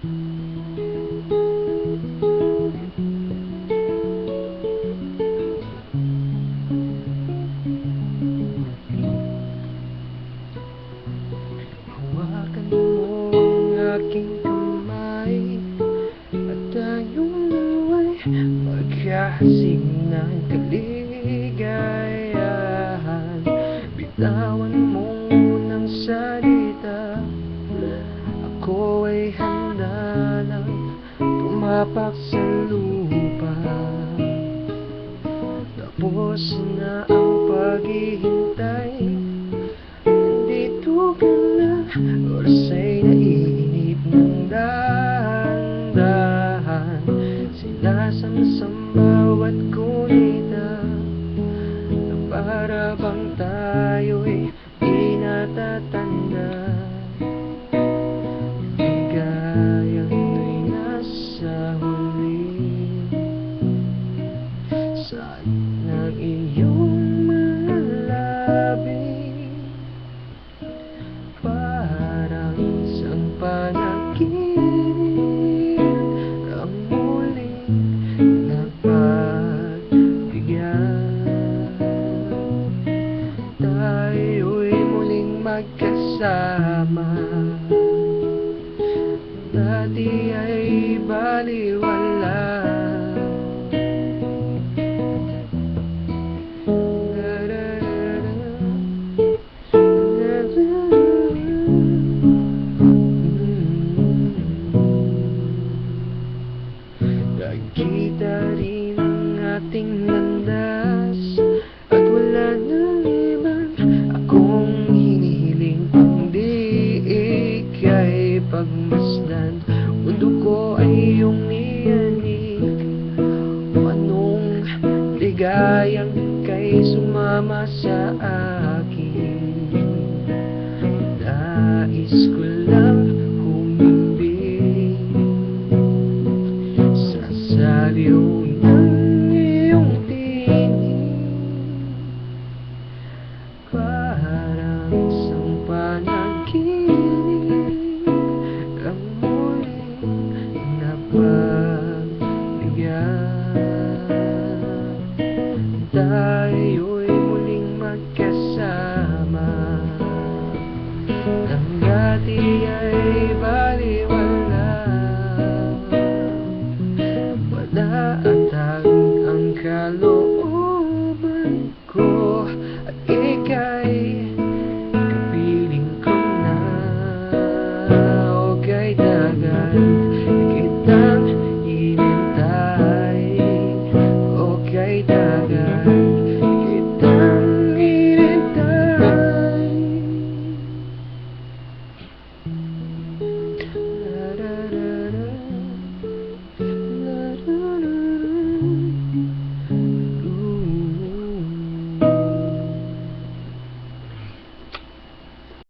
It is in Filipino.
Aking kamay At tayong dalawa'y magkahasing ng kaligayahan. Bitawan tumapak sa lupa. Tapos na ang paghihintay. Nandito ka na Oras ay nainip magkasama. Dati ay baliwala. Nagkita rin ang ating landas ligayang kay sumama sa akin. Nais ko lang humimbing Sa saliw Matiyai Bhagavan